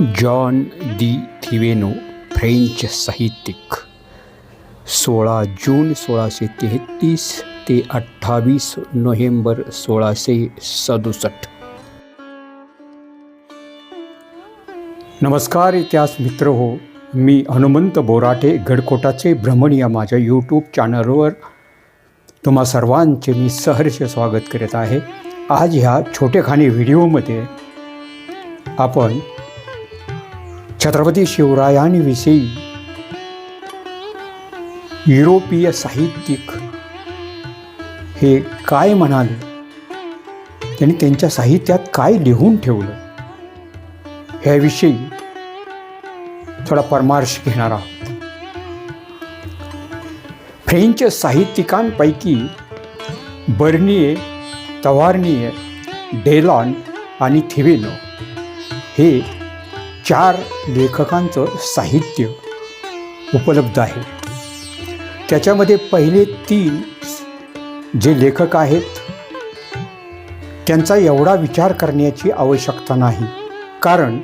John D थिवेनो French साहित्यिक. सोळा जून सोळाशे तेहतीस ते अठ्ठावीस नोव्हेंबर सोळाशे सदुसष्ट. नमस्कार इतिहास मित्र हो. मी हनुमंत बोराटे गडकोटाचे भ्रमण या माझ्या यूट्यूब चॅनलवर तुम्हा सर्वांचे मी सहर्ष स्वागत करत आहे. आज ह्या छोटेखानी व्हिडिओमध्ये आपण छत्रपती शिवरायांविषयी युरोपीय साहित्यिक हे काय म्हणाले? त्यांनी त्यांच्या साहित्यात काय लिहून ठेवलं? ह्याविषयी थोडा परामर्श घेणार आहोत. फ्रेंच साहित्यिकांपैकी बर्निये तवार्निये डेलॉन आणि थिवेनो हे चार लेखकांचं साहित्य उपलब्ध आहे. त्याच्यामध्ये पहिले तीन जे लेखक आहेत त्यांचा एवढा विचार करण्याची आवश्यकता नाही. कारण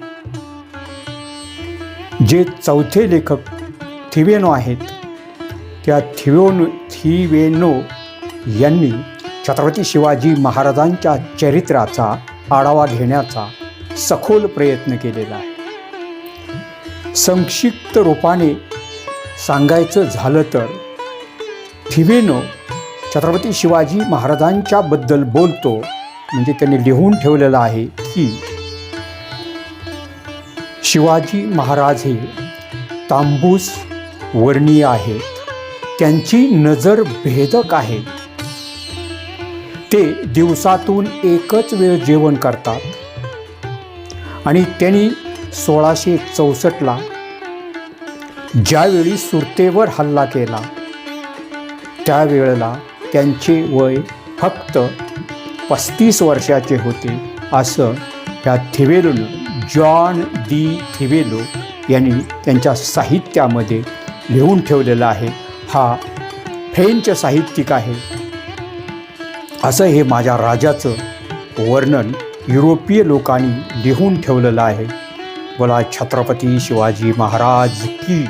जे चौथे लेखक थिवेनो आहेत त्या थिवेनो थिवेनो यांनी छत्रपती शिवाजी महाराजांच्या चरित्राचा आढावा घेण्याचा सखोल प्रयत्न केलेला आहे. संक्षिप्त रूपाने सांगायचं झालं तर थिवेनं छत्रपती शिवाजी महाराजांच्याबद्दल बोलतो म्हणजे त्यांनी लिहून ठेवलेलं आहे की शिवाजी महाराज हे तांबूस वर्णीय आहेत. त्यांची नजर भेदक आहे. ते दिवसातून एकच वेळ जेवण करतात. आणि त्यांनी सोळाशे चौसष्टला ज्यावेळी सुरतेवर हल्ला केला त्यावेळेला त्यांचे वय फक्त पस्तीस वर्षाचे होते असं ह्या थिवेलून जॉन दी थिवेलो यांनी त्यांच्या साहित्यामध्ये लिहून ठेवलेला आहे. हा फ्रेंच साहित्यिक आहे. असं हे माझ्या राजाचं वर्णन युरोपीय लोकांनी लिहून ठेवलेलं आहे. बोला छत्रपती शिवाजी महाराज की